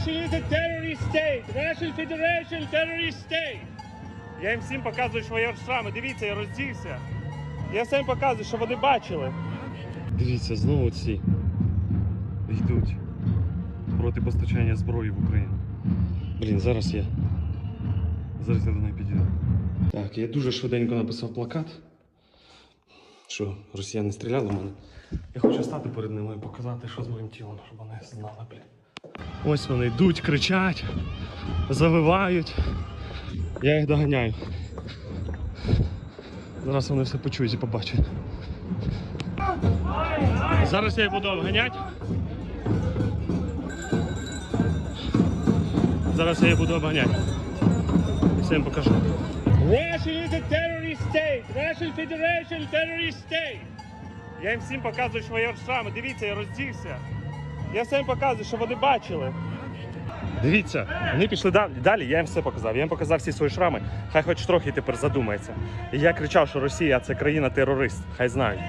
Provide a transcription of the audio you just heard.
Russia is a terrorist state. Russian Federation terrorist state. Я їм всім показую свої шрами. Дивіться, я роздівся. Я всім показую, що вони бачили. Дивіться, знову ці йдуть проти постачання зброї в Україну. Блін, зараз я. Зараз я до неї підійду. Так, я дуже швиденько написав плакат, що росіяни стріляли в мене. Я хочу стати перед ними і показати, що з моїм тілом, щоб вони знали, блін. Ось вони йдуть, кричать, завивають. Я їх доганяю. Зараз вони все почують і побачать. Зараз я їх буду обганяти. Зараз я їх буду обганяти. І все покажу. Russia is a terrorist state. Russian Federation terrorist state. Я їм всім показую свої шрами. Дивіться, я роздівся. Я всім показую, що вони бачили. Дивіться, вони пішли далі, далі, я їм все показав. Я їм показав всі свої шрами. Хай хоч трохи тепер задумається. І я кричав, що Росія це країна-терорист. Хай знають.